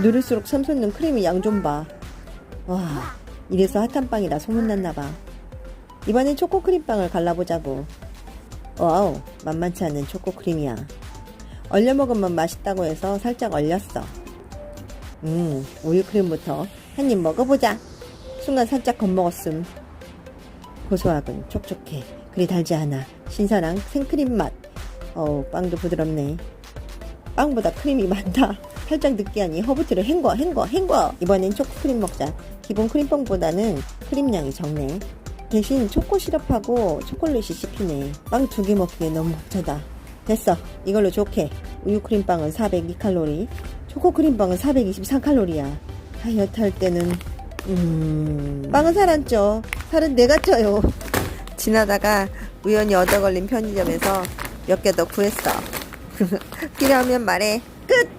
누를수록 샘솟는 크림이 양좀 봐. 와, 이래서 핫한 빵이라 소문났나봐. 이번엔 초코크림빵을 갈라보자고. 와우, 만만치 않은 초코크림이야. 얼려 먹으면 맛있다고 해서 살짝 얼렸어. 음, 우유크림부터 한 입 먹어보자. 순간 살짝 겁먹었음. 고소하군, 촉촉해. 그리 달지 않아. 신선한 생크림 맛. 어우, 빵도 부드럽네. 빵보다 크림이 많다. 살짝 느끼하니 허브티를 헹궈, 헹궈, 헹궈. 이번엔 초코크림 먹자. 기본 크림빵보다는 크림량이 적네. 대신 초코 시럽하고 초콜릿이 씹히네. 빵 두 개 먹기에 너무 벅차다. 됐어. 이걸로 좋게. 우유 크림빵은 402칼로리, 초코 크림빵은 423칼로리야. 다이어트 할 때는 음... 빵은 살 안 쪄. 살은 내가 쪄요. 지나다가 우연히 얻어 걸린 편의점에서 몇 개 더 구했어. 필요하면 말해. 끝!